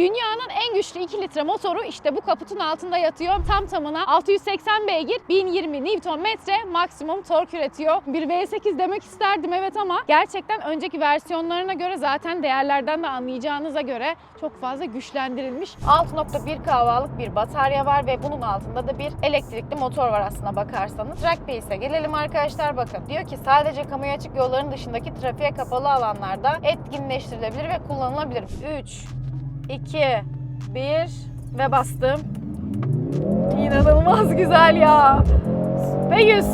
Dünyanın en güçlü 2 litre motoru işte bu kaputun altında yatıyor. Tam tamına 680 beygir, 1020 Nm maksimum tork üretiyor. Bir V8 demek isterdim evet ama gerçekten önceki versiyonlarına göre zaten değerlerden de anlayacağınıza göre çok fazla güçlendirilmiş. 6.1 kahvalık bir batarya var ve bunun altında da bir elektrikli motor var aslına bakarsanız. Track Pace'e gelelim arkadaşlar bakın. Diyor ki sadece kamuya açık yolların dışındaki trafiğe kapalı alanlarda etkinleştirilebilir ve kullanılabilir. 3, 2, 1 ve bastım. İnanılmaz güzel ya. Ve 100.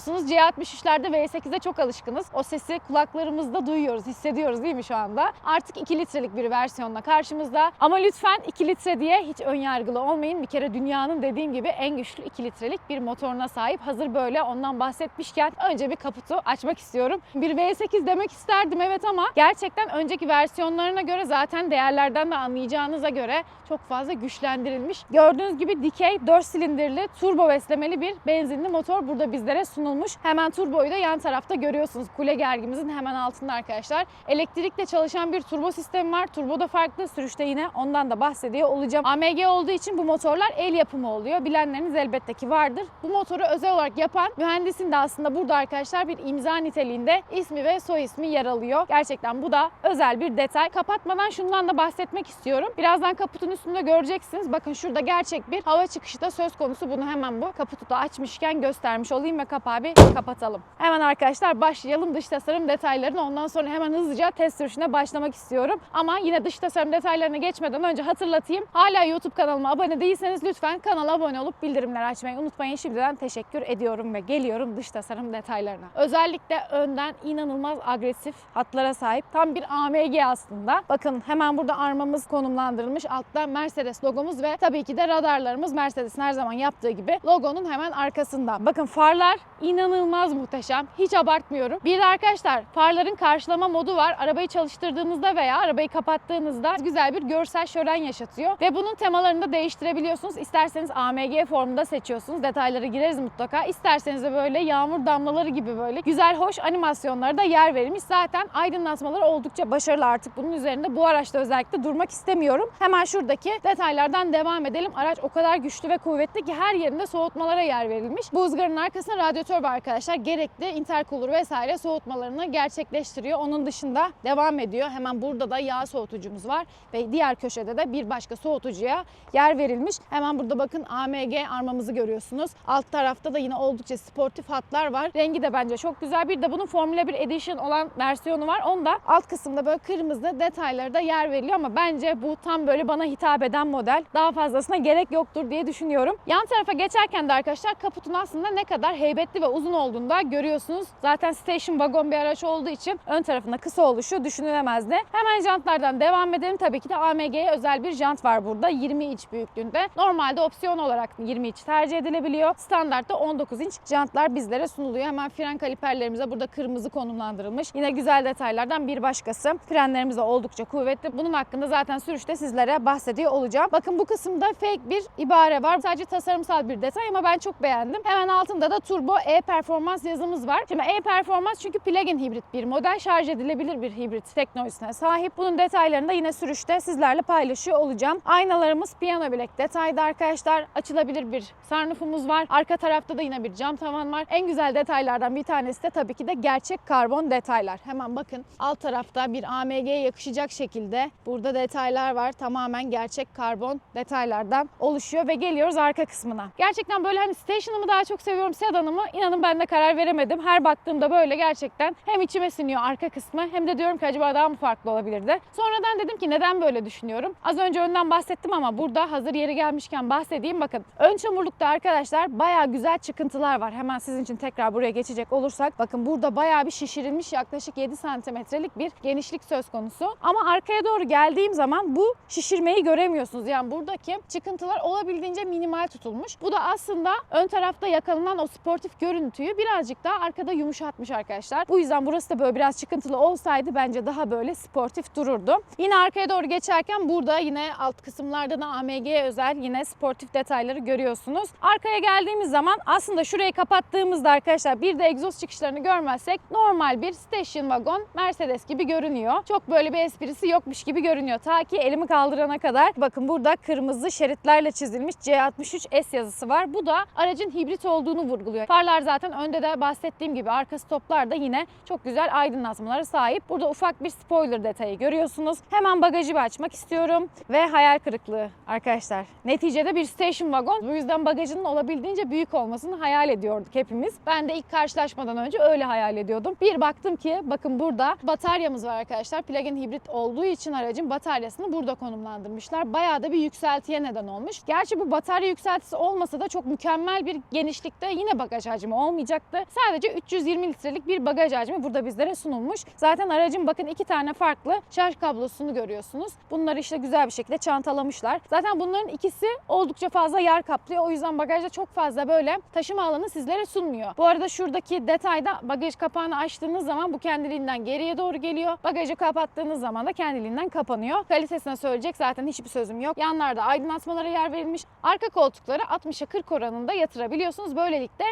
Biliyorsunuz C63'lerde V8'e çok alışkınız. O sesi kulaklarımızda duyuyoruz, hissediyoruz değil mi şu anda? Artık 2 litrelik bir versiyonla karşımızda. Ama lütfen 2 litre diye hiç önyargılı olmayın. Bir kere dünyanın dediğim gibi en güçlü 2 litrelik bir motoruna sahip. Hazır böyle ondan bahsetmişken önce bir kaputu açmak istiyorum. Bir V8 demek isterdim evet ama gerçekten önceki versiyonlarına göre zaten değerlerden de anlayacağınıza göre çok fazla güçlendirilmiş. Gördüğünüz gibi dikey 4 silindirli turbo beslemeli bir benzinli motor burada bizlere sunulmuş. Hemen turboyu da yan tarafta görüyorsunuz. Kule gergimizin hemen altında arkadaşlar. Elektrikle çalışan bir turbo sistemi var. Turbo da farklı. Sürüşte yine ondan da bahsediyor olacağım. AMG olduğu için bu motorlar el yapımı oluyor. Bilenleriniz elbette ki vardır. Bu motoru özel olarak yapan mühendisin de aslında burada arkadaşlar bir imza niteliğinde ismi ve soy ismi yer alıyor. Gerçekten bu da özel bir detay. Kapatmadan şundan da bahsetmek istiyorum. Birazdan kaputun üstünde göreceksiniz. Bakın şurada gerçek bir hava çıkışı da söz konusu. Bunu hemen bu kaputu da açmışken göstermiş olayım ve kapağı bir kapatalım. Hemen arkadaşlar başlayalım dış tasarım detaylarına. Ondan sonra hemen hızlıca test sürüşüne başlamak istiyorum. Ama yine dış tasarım detaylarına geçmeden önce hatırlatayım. Hala YouTube kanalıma abone değilseniz lütfen kanala abone olup bildirimleri açmayı unutmayın. Şimdiden teşekkür ediyorum ve geliyorum dış tasarım detaylarına. Özellikle önden inanılmaz agresif hatlara sahip. Tam bir AMG aslında. Bakın hemen burada armamız konumlandırılmış. Altta Mercedes logomuz ve tabii ki de radarlarımız Mercedes'in her zaman yaptığı gibi logonun hemen arkasında. Bakın farlar inanılmaz muhteşem. Hiç abartmıyorum. Bir de arkadaşlar farların karşılama modu var. Arabayı çalıştırdığınızda veya arabayı kapattığınızda güzel bir görsel şölen yaşatıyor. Ve bunun temalarını da değiştirebiliyorsunuz. İsterseniz AMG formunda seçiyorsunuz. Detaylara gireriz mutlaka. İsterseniz de böyle yağmur damlaları gibi böyle güzel hoş animasyonlara da yer verilmiş. Zaten aydınlatmaları oldukça başarılı artık bunun üzerinde. Bu araçta özellikle durmak istemiyorum. Hemen şuradaki detaylardan devam edelim. Araç o kadar güçlü ve kuvvetli ki her yerinde soğutmalara yer verilmiş. Bu ızgaranın arkasında radyatör var arkadaşlar. Gerekli intercooler vesaire soğutmalarını gerçekleştiriyor. Onun dışında devam ediyor. Hemen burada da yağ soğutucumuz var ve diğer köşede de bir başka soğutucuya yer verilmiş. Hemen burada bakın AMG armamızı görüyorsunuz. Alt tarafta da yine oldukça sportif hatlar var. Rengi de bence çok güzel. Bir de bunun Formula 1 Edition olan versiyonu var. Onda alt kısımda böyle kırmızı detayları da yer veriliyor ama bence bu tam böyle bana hitap eden model. Daha fazlasına gerek yoktur diye düşünüyorum. Yan tarafa geçerken de arkadaşlar kaputun aslında ne kadar heybetli ve uzun olduğunu da görüyorsunuz. Zaten station wagon bir araç olduğu için ön tarafında kısa oluşu düşünülemezdi. Hemen jantlardan devam edelim. Tabii ki de AMG'ye özel bir jant var burada. 20 inç büyüklüğünde. Normalde opsiyon olarak 20 inç tercih edilebiliyor. Standartta 19 inç jantlar bizlere sunuluyor. Hemen fren kaliperlerimize burada kırmızı konumlandırılmış. Yine güzel detaylardan bir başkası. Frenlerimiz de oldukça kuvvetli. Bunun hakkında zaten sürüşte sizlere bahsediyor olacağım. Bakın bu kısımda fake bir ibare var. Sadece tasarımsal bir detay ama ben çok beğendim. Hemen altında da turbo e-performans yazımız var. Şimdi e-performans çünkü plug-in hibrit bir model. Şarj edilebilir bir hibrit teknolojisine sahip. Bunun detaylarını da yine sürüşte sizlerle paylaşıyor olacağım. Aynalarımız piyano bilek detayda arkadaşlar. Açılabilir bir sunroofumuz var. Arka tarafta da yine bir cam tavan var. En güzel detaylardan bir tanesi de tabii ki de gerçek karbon detaylar. Hemen bakın alt tarafta bir AMG'ye yakışacak şekilde burada detaylar var. Tamamen gerçek karbon detaylardan oluşuyor ve geliyoruz arka kısmına. Gerçekten böyle hani station'ı mı daha çok seviyorum sedanı mı? İnanın ben de karar veremedim. Her baktığımda böyle gerçekten hem içime siniyor arka kısmı hem de diyorum ki acaba daha mı farklı olabilirdi? Sonradan dedim ki neden böyle düşünüyorum? Az önce önden bahsettim ama burada hazır yeri gelmişken bahsedeyim. Bakın ön çamurlukta arkadaşlar bayağı güzel çıkıntılar var. Hemen sizin için tekrar buraya geçecek olursak bakın burada bayağı bir şişirilmiş yaklaşık 7 santimetrelik bir genişlik söz konusu. Ama arkaya doğru geldiğim zaman bu şişirmeyi göremiyorsunuz. Yani buradaki çıkıntılar olabildiğince minimal tutulmuş. Bu da aslında ön tarafta yakalanan o sportif görüntü görüntüyü birazcık daha arkada yumuşatmış arkadaşlar. Bu yüzden burası da böyle biraz çıkıntılı olsaydı bence daha böyle sportif dururdu. Yine arkaya doğru geçerken burada yine alt kısımlarda da AMG'ye özel yine sportif detayları görüyorsunuz. Arkaya geldiğimiz zaman aslında şurayı kapattığımızda arkadaşlar bir de egzoz çıkışlarını görmezsek normal bir station wagon Mercedes gibi görünüyor. Çok böyle bir esprisi yokmuş gibi görünüyor. Ta ki elimi kaldırana kadar. Bakın burada kırmızı şeritlerle çizilmiş C63S yazısı var. Bu da aracın hibrit olduğunu vurguluyor. Farlar zaten önde de bahsettiğim gibi arka stoplar da yine çok güzel aydınlatmalara sahip. Burada ufak bir spoiler detayı görüyorsunuz. Hemen bagajı açmak istiyorum ve hayal kırıklığı arkadaşlar. Neticede bir station wagon. Bu yüzden bagajının olabildiğince büyük olmasını hayal ediyorduk hepimiz. Ben de ilk karşılaşmadan önce öyle hayal ediyordum. Bir baktım ki bakın burada bataryamız var arkadaşlar. Plug-in hibrit olduğu için aracın bataryasını burada konumlandırmışlar. Bayağı da bir yükseltiye neden olmuş. Gerçi bu batarya yükseltisi olmasa da çok mükemmel bir genişlikte yine bagaj hacmi olmayacaktı. Sadece 320 litrelik bir bagaj hacmi burada bizlere sunulmuş. Zaten aracın bakın iki tane farklı şarj kablosunu görüyorsunuz. Bunları işte güzel bir şekilde çantalamışlar. Zaten bunların ikisi oldukça fazla yer kaplıyor. O yüzden bagajda çok fazla böyle taşıma alanı sizlere sunmuyor. Bu arada şuradaki detayda bagaj kapağını açtığınız zaman bu kendiliğinden geriye doğru geliyor. Bagajı kapattığınız zaman da kendiliğinden kapanıyor. Kalitesine söyleyecek zaten hiçbir sözüm yok. Yanlarda aydınlatmalara yer verilmiş. Arka koltukları 60'a 40 oranında yatırabiliyorsunuz. Böylelikle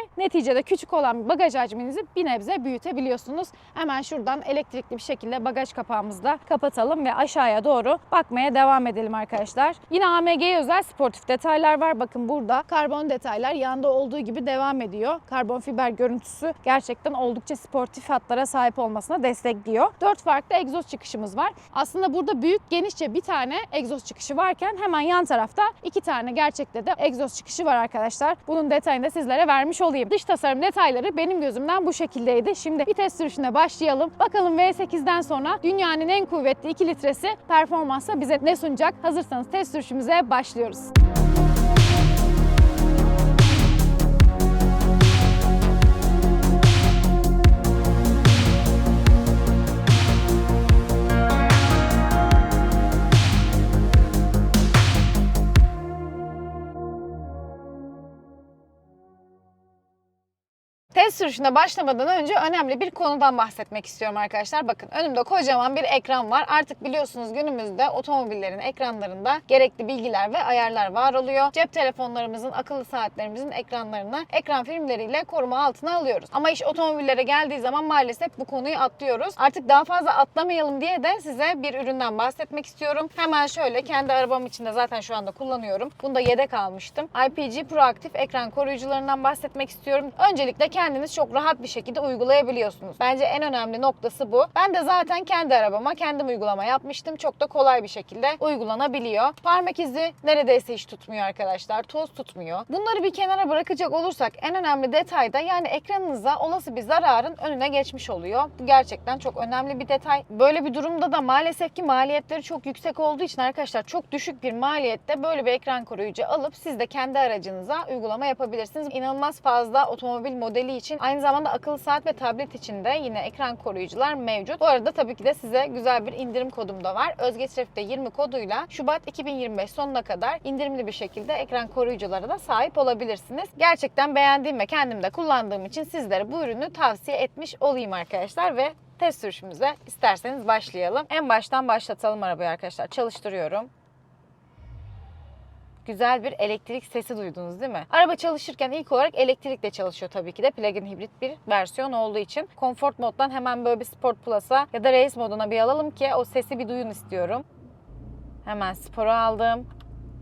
neticede küçük olan bagaj hacminizi bir nebze büyütebiliyorsunuz. Hemen şuradan elektrikli bir şekilde bagaj kapağımızı da kapatalım ve aşağıya doğru bakmaya devam edelim arkadaşlar. Yine AMG'ye özel sportif detaylar var. Bakın burada karbon detaylar yanda olduğu gibi devam ediyor. Karbon fiber görüntüsü gerçekten oldukça sportif hatlara sahip olmasına destekliyor. Dört farklı egzoz çıkışımız var. Aslında burada büyük genişçe bir tane egzoz çıkışı varken hemen yan tarafta iki tane gerçekte de egzoz çıkışı var arkadaşlar. Bunun detayını da sizlere vermiş olayım. Dış tasarım detayları benim gözümden bu şekildeydi. Şimdi vites sürüşüne başlayalım. Bakalım V8'den sonra dünyanın en kuvvetli 2 litresi performansa bize ne sunacak? Hazırsanız test sürüşümüze başlıyoruz. Test sürüşüne başlamadan önce önemli bir konudan bahsetmek istiyorum arkadaşlar. Bakın önümde kocaman bir ekran var. Artık biliyorsunuz günümüzde otomobillerin ekranlarında gerekli bilgiler ve ayarlar var oluyor. Cep telefonlarımızın, akıllı saatlerimizin ekranlarını ekran filmleriyle koruma altına alıyoruz. Ama iş otomobillere geldiği zaman maalesef bu konuyu atlıyoruz. Artık daha fazla atlamayalım diye de size bir üründen bahsetmek istiyorum. Hemen şöyle kendi arabam içinde zaten şu anda kullanıyorum. Bunu da yedek almıştım. IPG proaktif ekran koruyucularından bahsetmek istiyorum. Öncelikle kendiniz çok rahat bir şekilde uygulayabiliyorsunuz. Bence en önemli noktası bu. Ben de zaten kendi arabama kendim uygulama yapmıştım. Çok da kolay bir şekilde uygulanabiliyor. Parmak izi neredeyse hiç tutmuyor arkadaşlar. Toz tutmuyor. Bunları bir kenara bırakacak olursak en önemli detay da yani ekranınıza olası bir zararın önüne geçmiş oluyor. Bu gerçekten çok önemli bir detay. Böyle bir durumda da maalesef ki maliyetleri çok yüksek olduğu için arkadaşlar çok düşük bir maliyette böyle bir ekran koruyucu alıp siz de kendi aracınıza uygulama yapabilirsiniz. İnanılmaz fazla otomobil modeli için aynı zamanda akıllı saat ve tablet için de yine ekran koruyucular mevcut. Bu arada tabii ki de size güzel bir indirim kodum da var. Özge Trafik'te 20 koduyla Şubat 2025 sonuna kadar indirimli bir şekilde ekran koruyuculara da sahip olabilirsiniz. Gerçekten beğendiğim ve kendim de kullandığım için sizlere bu ürünü tavsiye etmiş olayım arkadaşlar ve test sürüşümüze isterseniz başlayalım. En baştan başlatalım arabayı arkadaşlar. Çalıştırıyorum güzel bir elektrik sesi duydunuz değil mi? Araba çalışırken ilk olarak elektrikle çalışıyor tabii ki de. Plug-in hibrit bir versiyon olduğu için. Comfort moddan hemen böyle bir Sport Plus'a ya da Race moduna bir alalım ki o sesi bir duyun istiyorum. Hemen Spor'u aldım.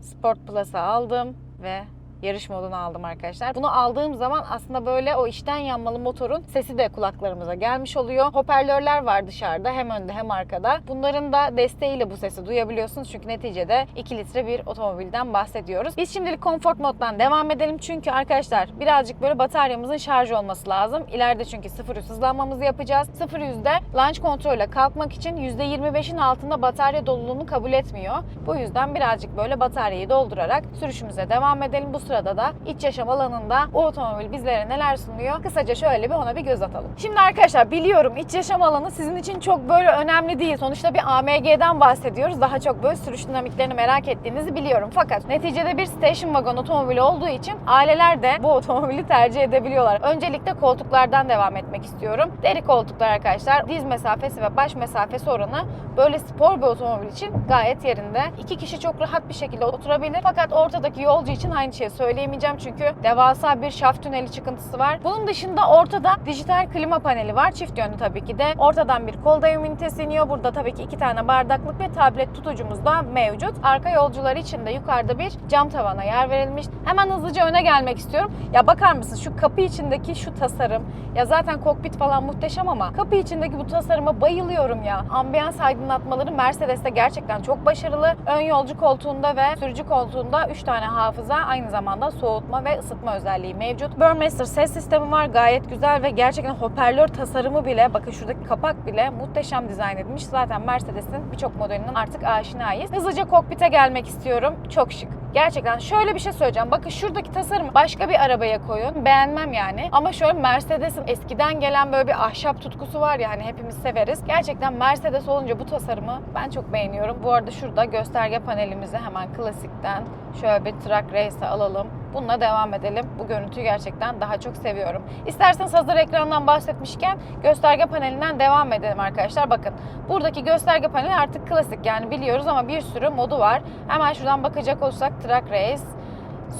Sport Plus'a aldım ve yarış modunu aldım arkadaşlar. Bunu aldığım zaman aslında böyle o içten yanmalı motorun sesi de kulaklarımıza gelmiş oluyor. Hoparlörler var dışarıda hem önde hem arkada. Bunların da desteğiyle bu sesi duyabiliyorsunuz. Çünkü neticede 2 litre bir otomobilden bahsediyoruz. Biz şimdilik Comfort moddan devam edelim. Çünkü arkadaşlar birazcık böyle bataryamızın şarj olması lazım. İleride çünkü 0 100 hızlanmamızı yapacağız. 0 100'de launch kontrolle kalkmak için %25'in altında batarya doluluğunu kabul etmiyor. Bu yüzden birazcık böyle bataryayı doldurarak sürüşümüze devam edelim. Bu sırada da iç yaşam alanında bu otomobil bizlere neler sunuyor? Kısaca şöyle bir ona bir göz atalım. Şimdi arkadaşlar biliyorum iç yaşam alanı sizin için çok böyle önemli değil. Sonuçta bir AMG'den bahsediyoruz. Daha çok böyle sürüş dinamiklerini merak ettiğinizi biliyorum. Fakat neticede bir station wagon otomobili olduğu için aileler de bu otomobili tercih edebiliyorlar. Öncelikle koltuklardan devam etmek istiyorum. Deri koltuklar arkadaşlar diz mesafesi ve baş mesafesi oranı böyle spor bir otomobil için gayet yerinde. İki kişi çok rahat bir şekilde oturabilir. Fakat ortadaki yolcu için aynı şeyi söyleyemeyeceğim çünkü devasa bir şaft tüneli çıkıntısı var. Bunun dışında ortada dijital klima paneli var. Çift yönlü tabii ki de. Ortadan bir kol dayım ünitesi iniyor. Burada tabii ki iki tane bardaklık ve tablet tutucumuz da mevcut. Arka yolcular için de yukarıda bir cam tavana yer verilmiş. Hemen hızlıca öne gelmek istiyorum. Ya bakar mısın şu kapı içindeki şu tasarım. Ya zaten kokpit falan muhteşem ama kapı içindeki bu tasarıma bayılıyorum ya. Ambiyans aydınlatmaları Mercedes'te gerçekten çok başarılı. Ön yolcu koltuğunda ve sürücü koltuğunda 3 tane hafıza aynı zamanda soğutma ve ısıtma özelliği mevcut. Burmester ses sistemi var gayet güzel ve gerçekten hoparlör tasarımı bile bakın şuradaki kapak bile muhteşem dizayn edilmiş. Zaten Mercedes'in birçok modelinin artık aşinayız. Hızlıca kokpite gelmek istiyorum. Çok şık. Gerçekten şöyle bir şey söyleyeceğim. Bakın şuradaki tasarımı başka bir arabaya koyun. Beğenmem yani. Ama şöyle Mercedes'in eskiden gelen böyle bir ahşap tutkusu var ya hani hepimiz severiz. Gerçekten Mercedes olunca bu tasarımı ben çok beğeniyorum. Bu arada şurada gösterge panelimizi hemen klasikten şöyle bir Track Race'e alalım. Bununla devam edelim. Bu görüntüyü gerçekten daha çok seviyorum. İsterseniz hazır ekrandan bahsetmişken gösterge panelinden devam edelim arkadaşlar. Bakın buradaki gösterge paneli artık klasik yani biliyoruz ama bir sürü modu var. Hemen şuradan bakacak olursak Track Race,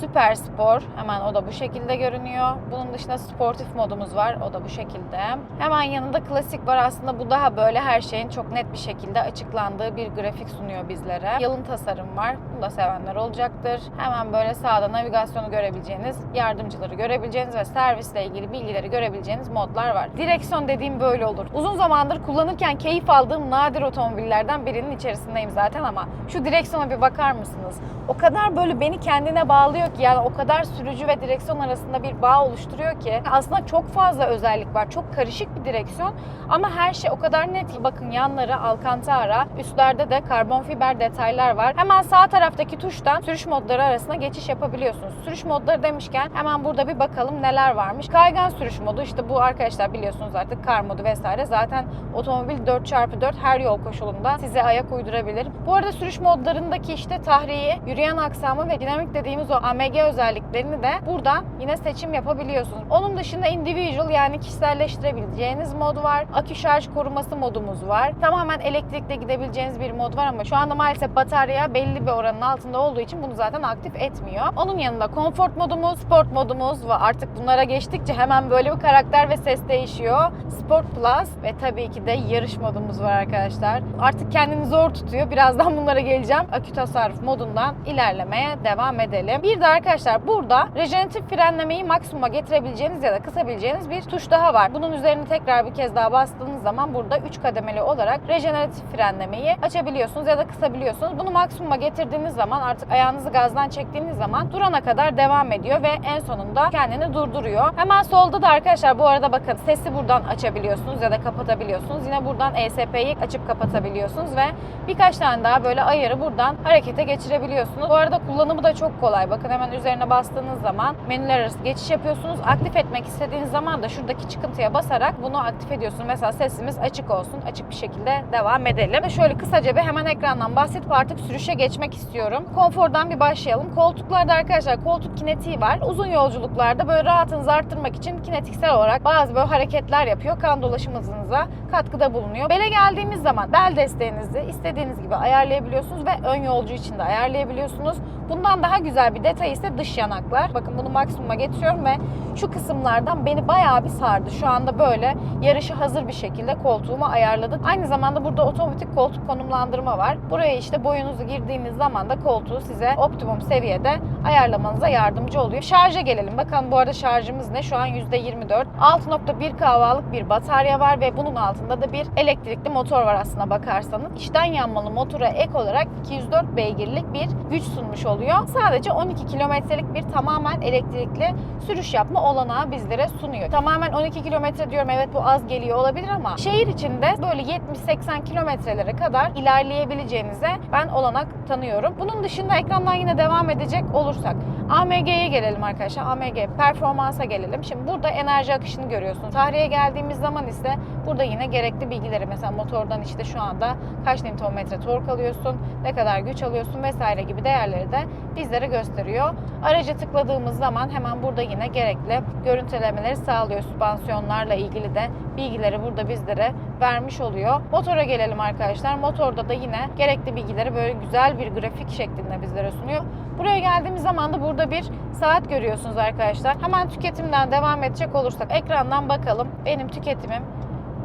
Süper Spor hemen o da bu şekilde görünüyor. Bunun dışında sportif modumuz var. O da bu şekilde. Hemen yanında klasik var. Aslında bu daha böyle her şeyin çok net bir şekilde açıklandığı bir grafik sunuyor bizlere. Yalın tasarım var. Bunu da sevenler olacaktır. Hemen böyle sağda navigasyonu görebileceğiniz, yardımcıları görebileceğiniz ve servisle ilgili bilgileri görebileceğiniz modlar var. Direksiyon dediğim böyle olur. Uzun zamandır kullanırken keyif aldığım nadir otomobillerden birinin içerisindeyim zaten ama şu direksiyona bir bakar mısınız? O kadar böyle beni kendine bağlıyor ki yani o kadar sürücü ve direksiyon arasında bir bağ oluşturuyor ki aslında çok fazla özellik var. Çok karışık bir direksiyon ama her şey o kadar net ki bakın yanları alcantara, üstlerde de karbon fiber detaylar var. Hemen sağ taraftaki tuştan sürüş modları arasında geçiş yapabiliyorsunuz. Sürüş modları demişken hemen burada bir bakalım neler varmış. Kaygan sürüş modu işte bu arkadaşlar biliyorsunuz artık kar modu vesaire. Zaten otomobil 4x4 her yol koşulunda size ayak uydurabilir. Bu arada sürüş modlarındaki işte tahriyi, yürüyen aksamı ve dinamik dediğimiz o AMG özelliklerini de burada yine seçim yapabiliyorsunuz. Onun dışında individual yani kişiselleştirebileceğiniz mod var. Akü şarj koruması modumuz var. Tamamen elektrikle gidebileceğiniz bir mod var ama şu anda maalesef batarya belli bir oranın altında olduğu için bunu zaten aktif etmiyor. Onun yanında comfort modumuz, sport modumuz ve artık bunlara geçtikçe hemen böyle bir karakter ve ses değişiyor. Sport Plus ve tabii ki de yarış modumuz var arkadaşlar. Artık kendini zor tutuyor. Birazdan bunlara geleceğim. Akü tasarruf modundan ilerlemeye devam edelim. Bir de arkadaşlar burada rejeneratif frenlemeyi maksimuma getirebileceğiniz ya da kısabileceğiniz bir tuş daha var. Bunun üzerine tekrar bir kez daha bastığınız zaman burada 3 kademeli olarak rejeneratif frenlemeyi açabiliyorsunuz ya da kısabiliyorsunuz. Bunu maksimuma getirdiğiniz zaman artık ayağınızı gazdan çektiğiniz zaman durana kadar devam ediyor ve en sonunda kendini durduruyor. Hemen solda da arkadaşlar bu arada bakın sesi buradan açabiliyorsunuz ya da kapatabiliyorsunuz. Yine buradan ESP'yi açıp kapatabiliyorsunuz ve birkaç tane daha böyle ayarı buradan harekete geçirebiliyorsunuz. Bu arada kullanımı da çok kolay. Bakın hemen üzerine bastığınız zaman menüler arası geçiş yapıyorsunuz. Aktif etmek istediğiniz zaman da şuradaki çıkıntıya basarak bunu aktif ediyorsunuz. Mesela sesimiz açık olsun. Açık bir şekilde devam edelim. Şöyle kısaca bir hemen ekrandan bahsedip artık sürüşe geçmek istiyorum. Konfordan bir başlayalım. Koltuklarda arkadaşlar koltuk kinetiği var. Uzun yolculuklarda böyle rahatınızı arttırmak için kinetiksel olarak bazı böyle hareketler yapıyor. Kan dolaşım hızınıza katkıda bulunuyor. Bele geldiğimiz zaman bel desteğinizi istediğiniz gibi ayarlayabiliyorsunuz ve ön yolcu için de ayarlayabiliyorsunuz. Bundan daha güzel bir detay ise dış yanaklar. Bakın bunu maksimuma getiriyorum ve şu kısımlardan beni bayağı bir sardı. Şu anda böyle yarışa hazır bir şekilde koltuğumu ayarladık. Aynı zamanda burada otomatik koltuk konumlandırma var. Buraya işte boyunuzu girdiğiniz zaman da koltuğu size optimum seviyede ayarlamanıza yardımcı oluyor. Şarja gelelim. Bakın bu arada şarjımız ne? Şu an %24. 6.1 kahvalık bir batarya var ve bunun altında da bir elektrikli motor var aslına bakarsanız. İçten yanmalı motora ek olarak 204 beygirlik bir güç sunmuş oluyor. Sadece 12 kilometrelik bir tamamen elektrikli sürüş yapma olanağı bizlere sunuyor. Tamamen 12 kilometre diyorum evet bu az geliyor olabilir ama şehir içinde böyle 70-80 kilometrelere kadar ilerleyebileceğinize ben olanak tanıyorum. Bunun dışında ekrandan yine devam edecek olursak AMG'ye gelelim arkadaşlar. AMG performansa gelelim. Şimdi burada enerji akışını görüyorsunuz. Tarihe geldiğimiz zaman ise burada yine gerekli bilgileri mesela motordan işte şu anda kaç Nm tork alıyorsun, ne kadar güç alıyorsun vesaire gibi değerleri de bizlere gösteriyor. Aracı tıkladığımız zaman hemen burada yine gerekli görüntülemeleri sağlıyor. Süspansiyonlarla ilgili de bilgileri burada bizlere vermiş oluyor. Motora gelelim arkadaşlar. Motorda da yine gerekli bilgileri böyle güzel bir grafik şeklinde bizlere sunuyor. Buraya geldiğimiz zaman da burada bir saat görüyorsunuz arkadaşlar. Hemen tüketimden devam edecek olursak ekrandan bakalım. Benim tüketimim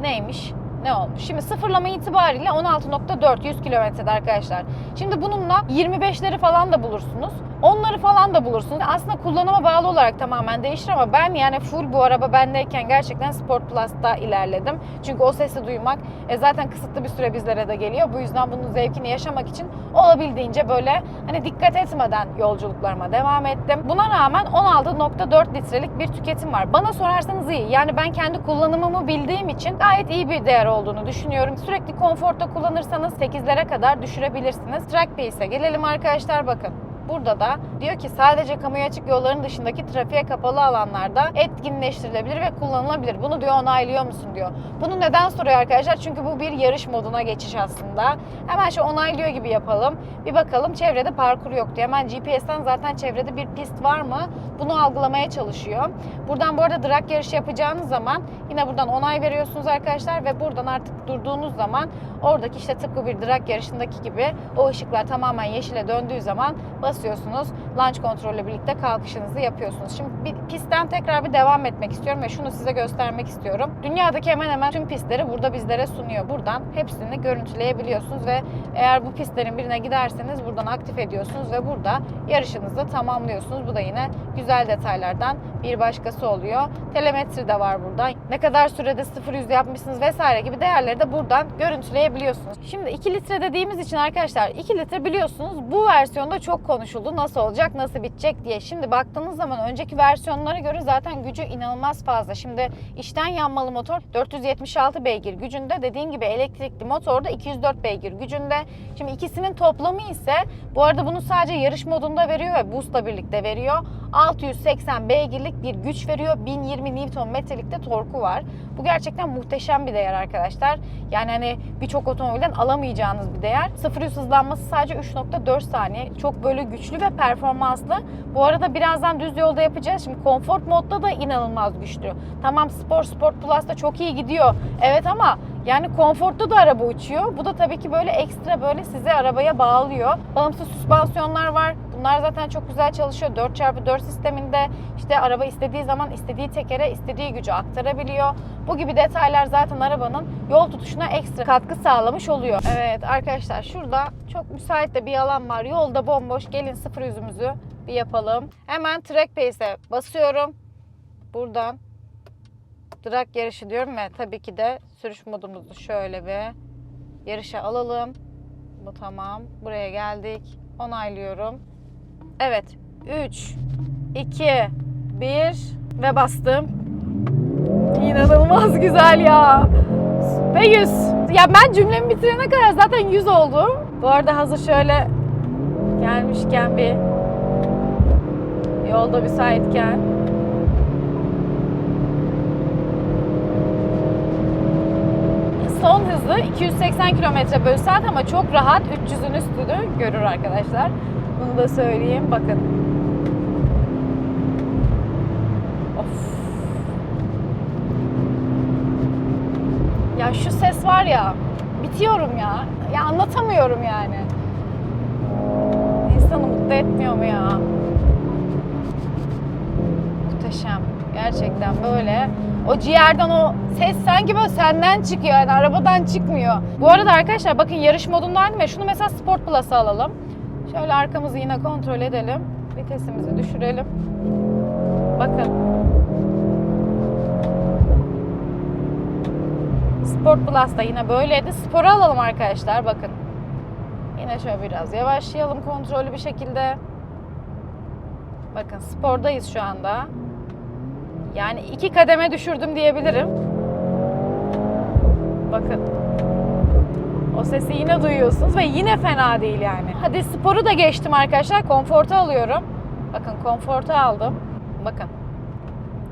neymiş? Ne olmuş? Şimdi sıfırlama itibariyle 16.4 100 kilometrede arkadaşlar. Şimdi bununla 25'leri falan da bulursunuz. Onları falan da bulursunuz. Aslında kullanıma bağlı olarak tamamen değişir ama ben yani full bu araba bendeyken gerçekten Sport Plus'ta ilerledim. Çünkü o sesi duymak e, zaten kısıtlı bir süre bizlere de geliyor. Bu yüzden bunun zevkini yaşamak için olabildiğince böyle hani dikkat etmeden yolculuklarıma devam ettim. Buna rağmen 16.4 litrelik bir tüketim var. Bana sorarsanız iyi. Yani ben kendi kullanımımı bildiğim için gayet iyi bir değer olduğunu düşünüyorum. Sürekli konforta kullanırsanız 8'lere kadar düşürebilirsiniz. Track Pace'e gelelim arkadaşlar bakın. Burada da diyor ki sadece kamuya açık yolların dışındaki trafiğe kapalı alanlarda etkinleştirilebilir ve kullanılabilir. Bunu diyor onaylıyor musun diyor. Bunu neden soruyor arkadaşlar? Çünkü bu bir yarış moduna geçiş aslında. Hemen şu onaylıyor gibi yapalım. Bir bakalım çevrede parkur yok diyor. Hemen GPS'ten zaten çevrede bir pist var mı? Bunu algılamaya çalışıyor. Buradan bu arada drag yarışı yapacağınız zaman yine buradan onay veriyorsunuz arkadaşlar ve buradan artık durduğunuz zaman oradaki işte tıpkı bir drag yarışındaki gibi o ışıklar tamamen yeşile döndüğü zaman basıyorsunuz. Launch kontrolle birlikte kalkışınızı yapıyorsunuz. Şimdi bir pistten tekrar bir devam etmek istiyorum ve şunu size göstermek istiyorum. Dünyadaki hemen hemen tüm pistleri burada bizlere sunuyor. Buradan hepsini görüntüleyebiliyorsunuz ve eğer bu pistlerin birine giderseniz buradan aktif ediyorsunuz ve burada yarışınızı tamamlıyorsunuz. Bu da yine güzel detaylardan bir başkası oluyor. Telemetri de var burada. Ne kadar sürede 0-100 yapmışsınız vesaire gibi değerleri de buradan görüntüleyebiliyorsunuz. Şimdi 2 litre dediğimiz için arkadaşlar 2 litre biliyorsunuz bu versiyonda çok konuşuldu. Nasıl olacak, nasıl bitecek diye. Şimdi baktığınız zaman önceki versiyonlara göre zaten gücü inanılmaz fazla. Şimdi içten yanmalı motor 476 beygir gücünde. Dediğim gibi elektrikli motor da 204 beygir gücünde. Şimdi ikisinin toplamı ise bu arada bunu sadece yarış modunda veriyor ve boost'la birlikte veriyor. 680 beygirlik bir güç veriyor. 1020 Nm'lik de torku var. Bu gerçekten muhteşem bir değer arkadaşlar. Yani hani birçok otomobilden alamayacağınız bir değer. 0 hızlanması sadece 3.4 saniye. Çok böyle güçlü ve performanslı. Bu arada birazdan düz yolda yapacağız. Şimdi Comfort modda da inanılmaz güçlü. Tamam Sport, Sport Plus'ta çok iyi gidiyor. Evet ama yani konfortta da araba uçuyor. Bu da tabii ki böyle ekstra böyle sizi arabaya bağlıyor. Bağımsız süspansiyonlar var. Bunlar zaten çok güzel çalışıyor. 4x4 sisteminde işte araba istediği zaman istediği tekere istediği gücü aktarabiliyor. Bu gibi detaylar zaten arabanın yol tutuşuna ekstra katkı sağlamış oluyor. Evet arkadaşlar şurada çok müsait de bir alan var. Yolda bomboş. Gelin sıfır yüzümüzü bir yapalım. Hemen track pace'e basıyorum. Buradan drag yarışı diyorum ve tabii ki de sürüş modumuzu şöyle bir yarışa alalım. Bu tamam. Buraya geldik. Onaylıyorum. Evet. 3, 2, 1 ve bastım. İnanılmaz güzel ya. Ve 100. Ya ben cümlemi bitirene kadar zaten 100 oldu. Bu arada hazır şöyle gelmişken bir yolda müsaitken son hızı 280 km bölü saat ama çok rahat 300'ün üstünü görür arkadaşlar. Bunu da söyleyeyim. Bakın. Of. Ya şu ses var ya. Bitiyorum ya. Ya anlatamıyorum yani. İnsanı mutlu etmiyor mu ya? Muhteşem. Gerçekten böyle o ciğerden o ses sanki böyle senden çıkıyor yani arabadan çıkmıyor. Bu arada arkadaşlar bakın yarış modundaydım ya şunu mesela Sport Plus'a alalım. Şöyle arkamızı yine kontrol edelim. Vitesimizi düşürelim. Bakın. Sport Plus da yine böyleydi. Spor'a alalım arkadaşlar bakın. Yine şöyle biraz yavaşlayalım kontrollü bir şekilde. Bakın spordayız şu anda. Yani iki kademe düşürdüm diyebilirim. Bakın. O sesi yine duyuyorsunuz ve yine fena değil yani. Hadi sporu da geçtim arkadaşlar. Konforta alıyorum. Bakın konforta aldım. Bakın.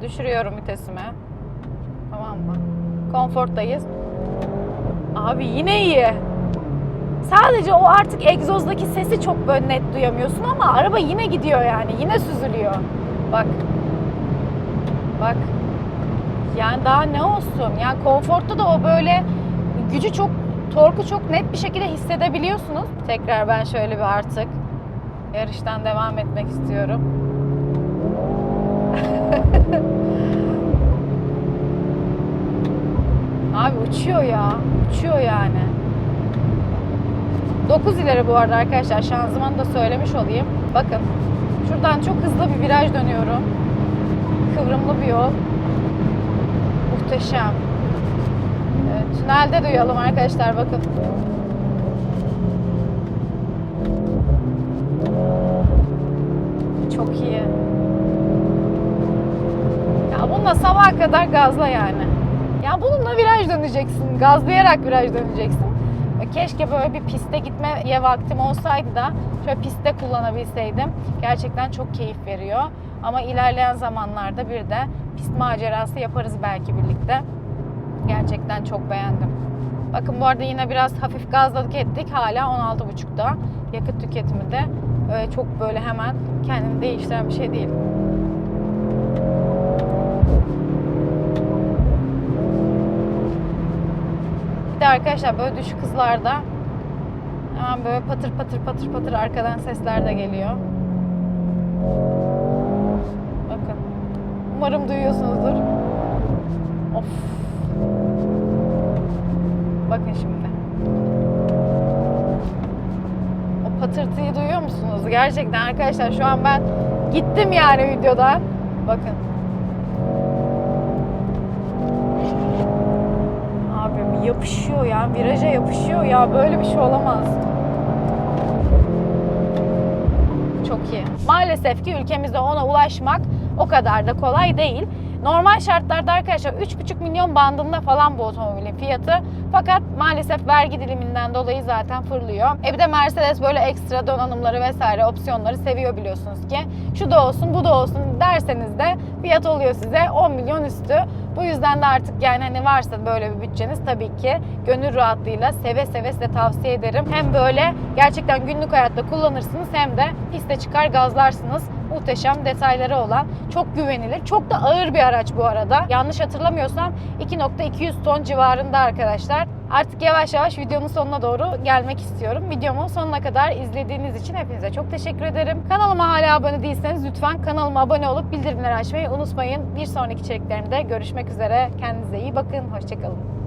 Düşürüyorum vitesimi. Tamam mı? Konforttayız. Abi yine iyi. Sadece o artık egzozdaki sesi çok böyle net duyamıyorsun ama araba yine gidiyor yani. Yine süzülüyor. Bak. Bak. Yani daha ne olsun? Yani konfortta da o böyle gücü çok, torku çok net bir şekilde hissedebiliyorsunuz. Tekrar ben şöyle bir artık yarıştan devam etmek istiyorum. Abi uçuyor ya. Uçuyor yani. 9 ileri bu arada arkadaşlar. Şanzımanı da söylemiş olayım. Bakın. Şuradan çok hızlı bir viraj dönüyorum. Kıvrımlı bir yol. Muhteşem. Tünelde duyalım arkadaşlar bakın. Çok iyi. Ya bununla sabaha kadar gazla yani. Ya bununla viraj döneceksin. Gazlayarak viraj döneceksin. Keşke böyle bir piste gitmeye vaktim olsaydı da şöyle pistte kullanabilseydim. Gerçekten çok keyif veriyor. Ama ilerleyen zamanlarda bir de pist macerası yaparız belki birlikte. Gerçekten çok beğendim. Bakın bu arada yine biraz hafif gazladık ettik. Hala 16.5'da. Yakıt tüketimi de öyle çok böyle hemen kendini değiştiren bir şey değil. Bir de arkadaşlar böyle düşük hızlarda hemen böyle patır patır patır patır arkadan sesler de geliyor. Bakın. Umarım duyuyorsunuzdur. Of. Bakın şimdi. O patırtıyı duyuyor musunuz? Gerçekten arkadaşlar şu an ben gittim yani videoda. Bakın. Abi yapışıyor ya. Viraja yapışıyor ya. Böyle bir şey olamaz. Çok iyi. Maalesef ki ülkemizde ona ulaşmak o kadar da kolay değil. Normal şartlarda arkadaşlar 3,5 milyon bandında falan bu otomobilin fiyatı. Fakat maalesef vergi diliminden dolayı zaten fırlıyor. E bir de Mercedes böyle ekstra donanımları vesaire opsiyonları seviyor biliyorsunuz ki. Şu da olsun bu da olsun derseniz de fiyat oluyor size 10 milyon üstü. Bu yüzden de artık yani hani varsa böyle bir bütçeniz tabii ki gönül rahatlığıyla seve seve size tavsiye ederim. Hem böyle gerçekten günlük hayatta kullanırsınız hem de piste çıkar gazlarsınız. Muhteşem detayları olan, çok güvenilir, çok da ağır bir araç bu arada. Yanlış hatırlamıyorsam 2.200 ton civarında arkadaşlar. Artık yavaş yavaş videonun sonuna doğru gelmek istiyorum. Videomu sonuna kadar izlediğiniz için hepinize çok teşekkür ederim. Kanalıma hala abone değilseniz lütfen kanalıma abone olup bildirimleri açmayı unutmayın. Bir sonraki içeriklerimde görüşmek üzere. Kendinize iyi bakın. Hoşçakalın.